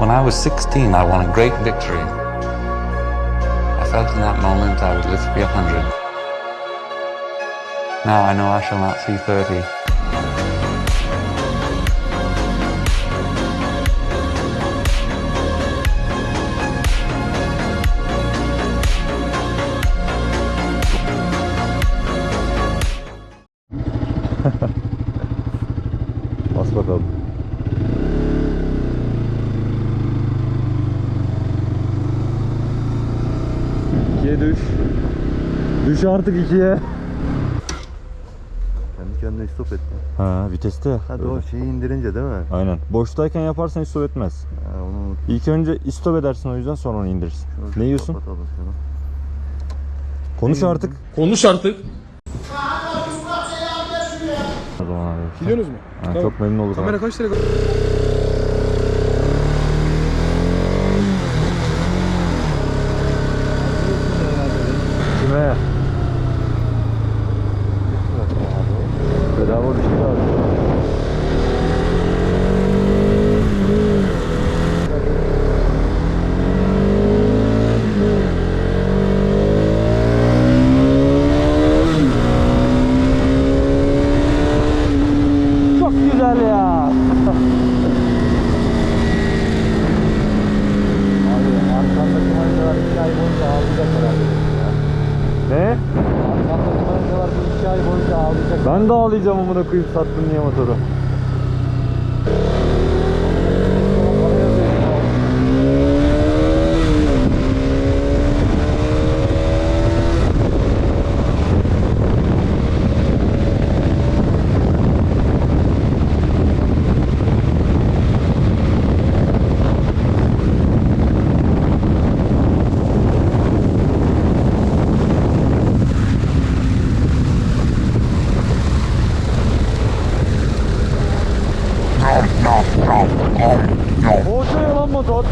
When I was 16, I won a great victory. I felt in that moment I would live to be 100. Now I know I shall not see 30. İkiye düş. Düş artık ikiye. Kendi kendine stop etti. Ha viteste. Hadi Öyle. o şeyi indirince değil mi? Aynen. Boştayken yaparsan hiç stop etmez. Ha, onu unut. İlk önce stop edersin o yüzden sonra onu indirirsin. Şunu Ne yiyorsun? Kapatalım şunu. Konuş artık. Konuş artık. O zaman abi. Gidiyorsunuz mu? Ha, Tamam. Çok memnun olduk Kamera abi. kaç lira? there. Ben de ağlayacağım amına koyayım sattın diye motoru. Boğuşuyor lan motor.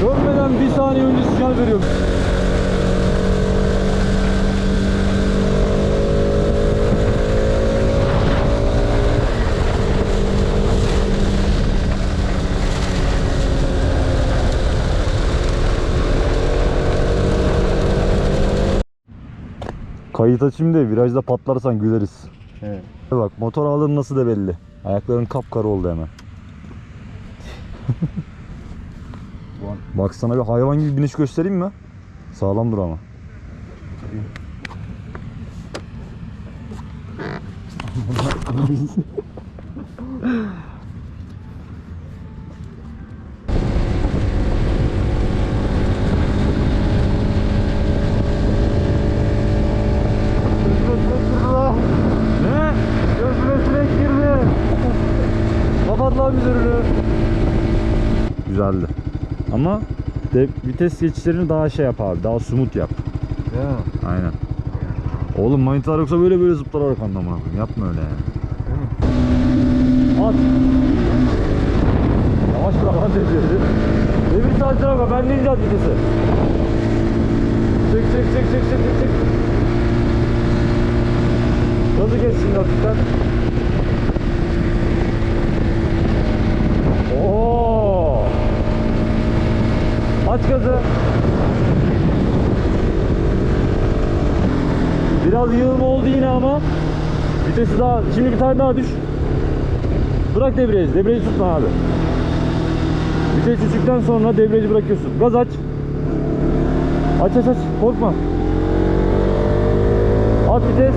Görmeden bir saniye önce sinyal veriyorum. Kayıt açayım da virajda patlarsan güleriz. Evet. Bak motor ağların nasıl da belli. Ayakların kapkara oldu hemen. Bak sana bir hayvan gibi biniş göstereyim mi? Sağlam dur ama. Ama de, vites geçişlerini daha şey yap abi. Daha smooth yap. Mi? Aynen. Oğlum manitalar yoksa böyle böyle zıplar arkanda amına koyayım. Yapma öyle ya. At. Yavaş bırak lan devriyeti. Devir saatine bak. Ben ninja at vitesi. Çık çık çık çık çık çık. Gazı şimdi hafiften. Aç gazı. Biraz yığılma oldu yine ama. Vitesi daha, şimdi bir tane daha düş. Bırak debriyajı, debriyajı tutma abi. Vites düştükten sonra debriyajı bırakıyorsun. Gaz aç. Aç aç aç, korkma. At vites.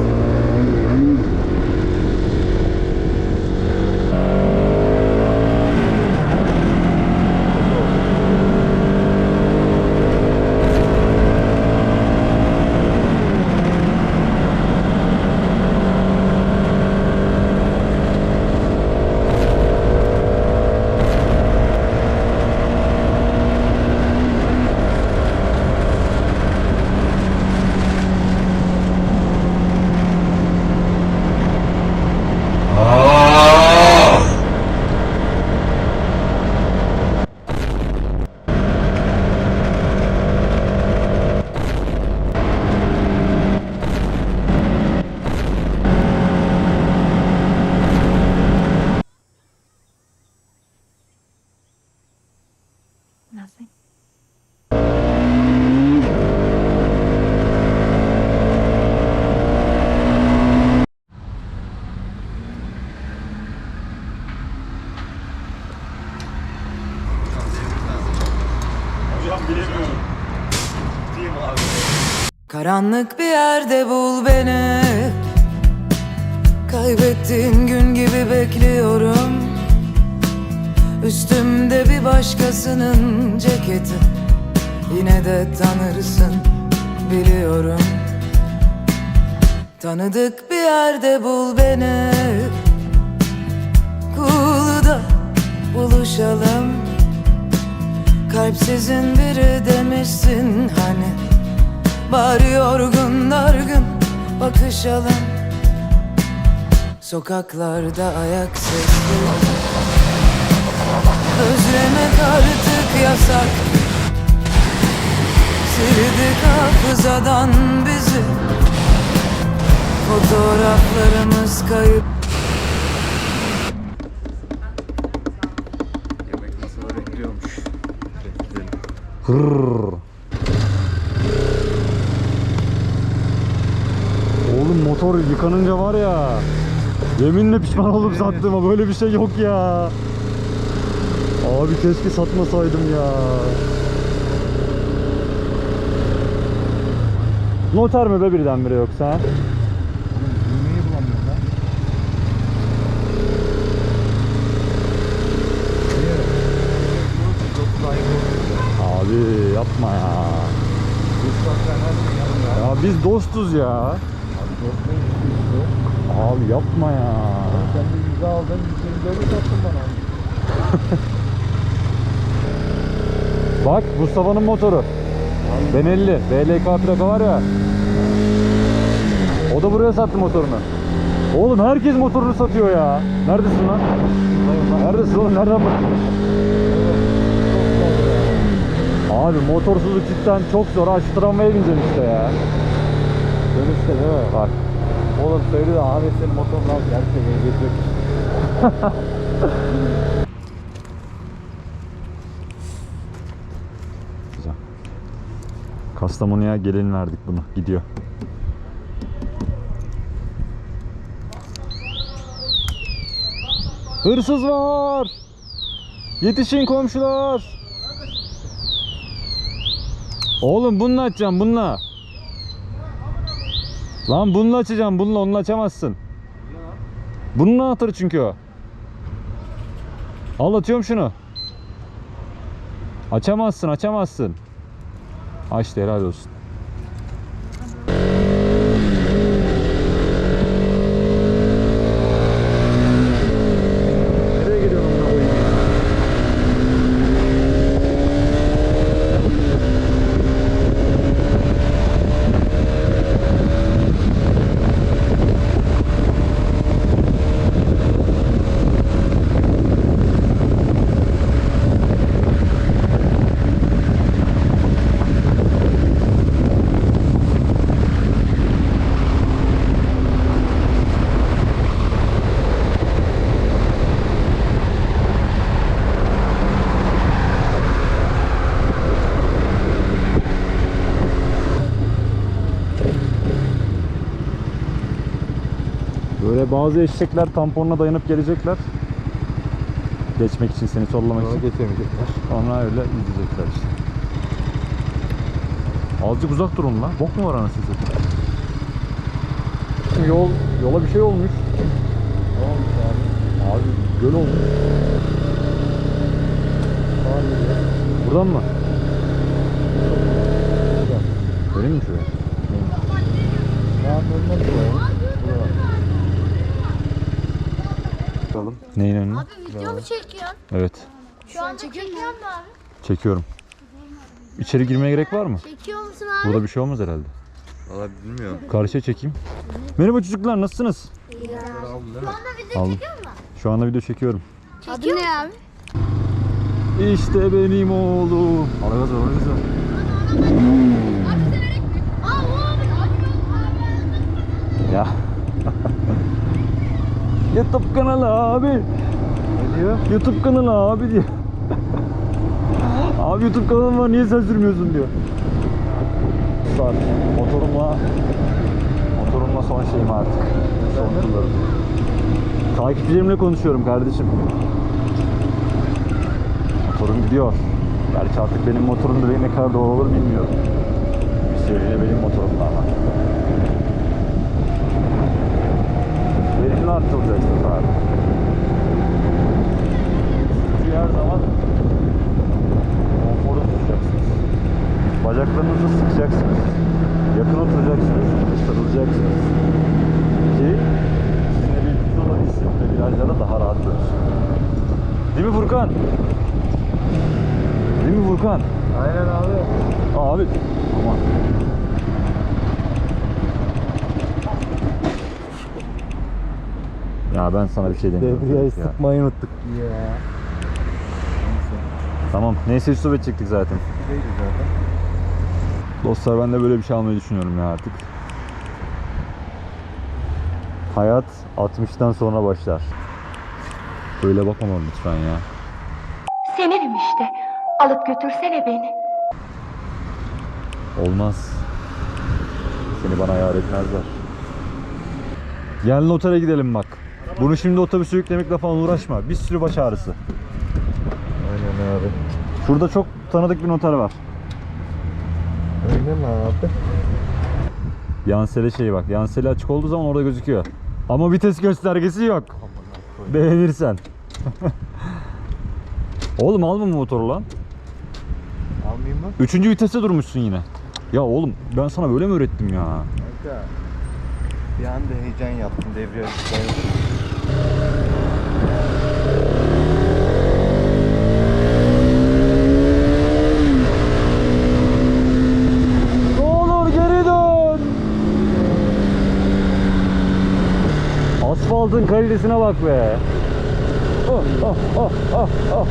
Karanlık bir yerde bul beni. Kaybettiğin gün gibi bekliyorum. Üstümde bir başkasının ceketi. Yine de tanırsın biliyorum. Tanıdık bir yerde bul beni. Kulu'da buluşalım. Kalpsizin biri demişsin Bari yorgun dargın bakışalım Sokaklarda ayak sesleri Özlemek artık yasak. Sildik hafızadan bizi. Fotoğraflarımız kayıp. Yemek masada bekliyormuş. Gidelim. Hırr. Oğlum motor yıkanınca var ya Yeminle pişman olup sattığıma böyle bir şey yok ya Abi keşke satmasaydım ya Noter mi be birdenbire yoksa? Düğmeyi bulamıyorum ben. Abi yapma ya. Ya biz dostuz ya Abi dostluğun üstü üstü. Abi yapma ya Sen bir yüze aldın, 124'ü sattın bana. Bak Mustafa'nın motoru. Ben 50. BLK plaka var ya. O da buraya sattı motorunu. Oğlum herkes motorunu satıyor ya. Neredesin lan? Neredesin oğlum? Nereden bakıyorsun? Abi motorsuzluk cidden çok zor. Ha şu tramvaya bineceksin işte ya. Dönüşte değil mi? Bak. Oğlum söyle de Ahmet senin motorunu al. Gerçekten beni götürüyor. Güzel. Kastamonu'ya gelin verdik bunu. Gidiyor. Hırsız var. Yetişin komşular. Oğlum bununla açacağım bununla. Lan bununla açacağım bununla onunla açamazsın. Bunun anahtarı çünkü o. Al atıyorum şunu. Açamazsın açamazsın. Açtı helal olsun. Bazı eşekler tamponuna dayanıp gelecekler. Geçmek için seni sollamak Sonra için. geçemeyecekler. Onlar öyle izleyecekler işte. Azıcık uzak durun lan. Bok mu var anasını satayım? Yol, yola bir şey olmuş. Ne olmuş abi? Abi göl olmuş. Sağa geliyor. Buradan mı? Benim mi şuraya? Sağın önünden buraya. Buraya. Bakalım. Neyin önüne? Abi video mu çekiyorsun? Evet. Şu an çekiyor musun abi? Çekiyorum. İçeri girmeye gerek var mı? Çekiyor musun abi? Burada bir şey olmaz herhalde. Valla bilmiyorum. Karşıya çekeyim. Merhaba çocuklar nasılsınız? Şu anda video Aldım. çekiyor musun? Şu anda video çekiyorum. Çekiyor ne abi? İşte benim oğlum. Aragaz var, aragaz var. Aa o abi. Ya. YouTube kanalı abi. Ne diyor? YouTube kanalı abi diyor. abi YouTube kanalım var niye sen sürmüyorsun diyor. Sar. Motorumla motorumla son şeyim artık. Son turlarım. Takipçilerimle konuşuyorum kardeşim. Motorum gidiyor. Gerçi artık benim motorum da ne kadar doğru olur bilmiyorum. geçiyor yine benim motorumda ama. Verimli arttıracaksınız abi. Çünkü her zaman konforu tutacaksınız. Bacaklarınızı sıkacaksınız. Yakın oturacaksınız. Sarılacaksınız. Ki sizinle birlikte olabilsin ve virajlarda daha rahat dönsün. Değil mi Furkan? Değil mi Furkan? Aynen abi. Abi aman. Ya ben sana bir şey demiyorum. Debriyajı Ya. sıkmayı unuttuk. Ya. Tamam. Neyse stop edecektik zaten. Dostlar ben de böyle bir şey almayı düşünüyorum ya artık. Hayat 60'tan sonra başlar. Böyle bakmama lütfen ya. Seninim işte. Alıp götürsene beni. Olmaz. Seni bana yar etmezler. Gel notere gidelim bak. Bunu şimdi otobüse yüklemekle falan uğraşma. Bir sürü baş ağrısı. Aynen abi. Şurada çok tanıdık bir noter var. Öyle mi abi? Yansele şeyi bak. Yansele açık olduğu zaman orada gözüküyor. Ama vites göstergesi yok. Beğenirsen. oğlum alma bu motoru lan. Almayayım mı? Üçüncü viteste durmuşsun yine. Ya oğlum ben sana böyle mi öğrettim ya? Kanka. Bir anda heyecan yaptım devriyajı. Asfaltın kalitesine bak be. Oh, oh, oh, oh, oh.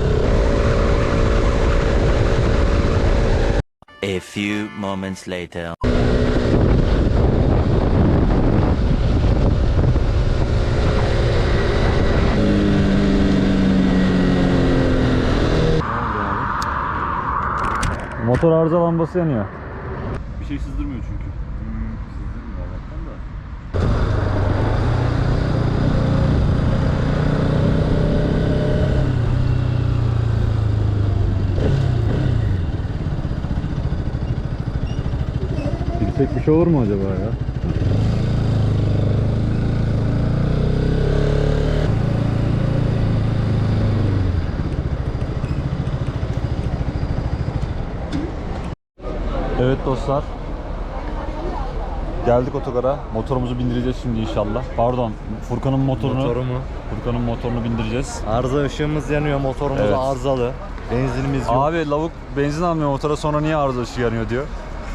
A few moments later. Motor arıza lambası yanıyor. Bir şey sızdırmıyor çünkü. Girsek bir şey olur mu acaba ya? Evet dostlar. Geldik otogara. Motorumuzu bindireceğiz şimdi inşallah. Pardon, Furkan'ın motorunu. Motorumu. Furkan'ın motorunu bindireceğiz. Arıza ışığımız yanıyor. Motorumuz Evet. arızalı. Benzinimiz yok. Abi lavuk benzin almıyor motora sonra niye arıza ışığı yanıyor diyor.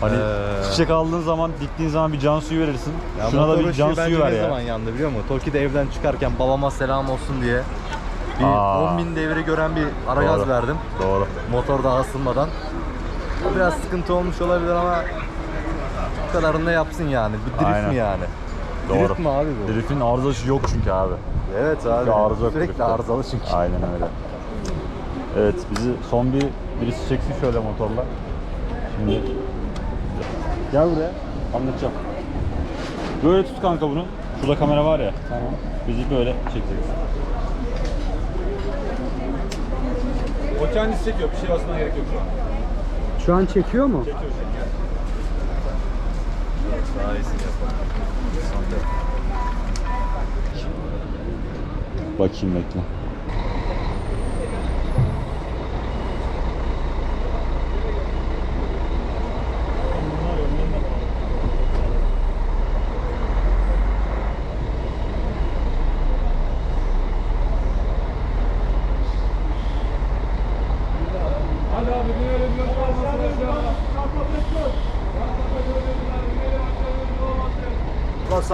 Hani Ee. çiçek aldığın zaman diktiğin zaman bir can suyu verirsin. Ya Şuna da motor bir ışığı can bence suyu ver ne ya. zaman yandı biliyor musun? Toki'de evden çıkarken babama selam olsun diye bir Aa. 10 bin devri gören bir ara gaz Doğru. verdim. Doğru. Motor daha ısınmadan. O biraz sıkıntı olmuş olabilir ama bu kadarını da yapsın yani. Bir drift Aynen. mi yani? Doğru. Drift mi abi bu? Drift'in arıza ışığı yok çünkü abi. Evet abi. Arıza yok Sürekli drift'te. arızalı çünkü. Aynen öyle. Evet bizi son bir birisi çeksin şöyle motorla. Şimdi gel buraya anlatacağım. Böyle tut kanka bunu. Şurada kamera var ya. Tamam. Bizi böyle çekeceksin. O kendisi çekiyor. Bir şey basmana gerek yok şu an. Şu an çekiyor mu? Daha iyisini yapalım. Bakayım bekle.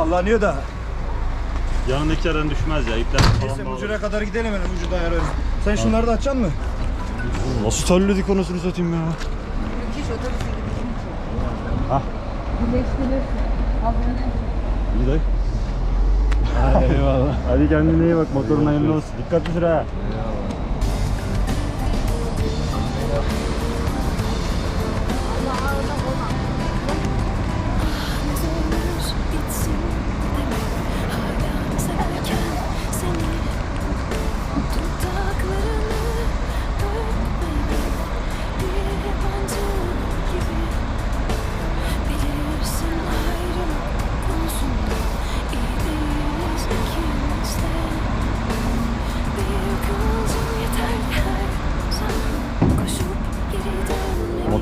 Sallanıyor da. Yanındaki aran düşmez ya. İpler falan bağlı. ucuna kadar gidelim hemen ucundan ayarlarız. Sen şunları da açacaksın mı? Nasıl terledik anasını satayım ya. Hah. İyi dayı. Eyvallah. Hadi kendine iyi bak motorun hayırlı olsun. Dikkatli sür ha. bitsin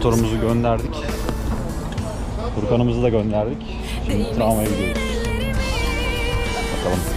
Motorumuzu gönderdik. Furkan'ımızı da gönderdik. Şimdi tramvaya gidiyoruz. Bakalım.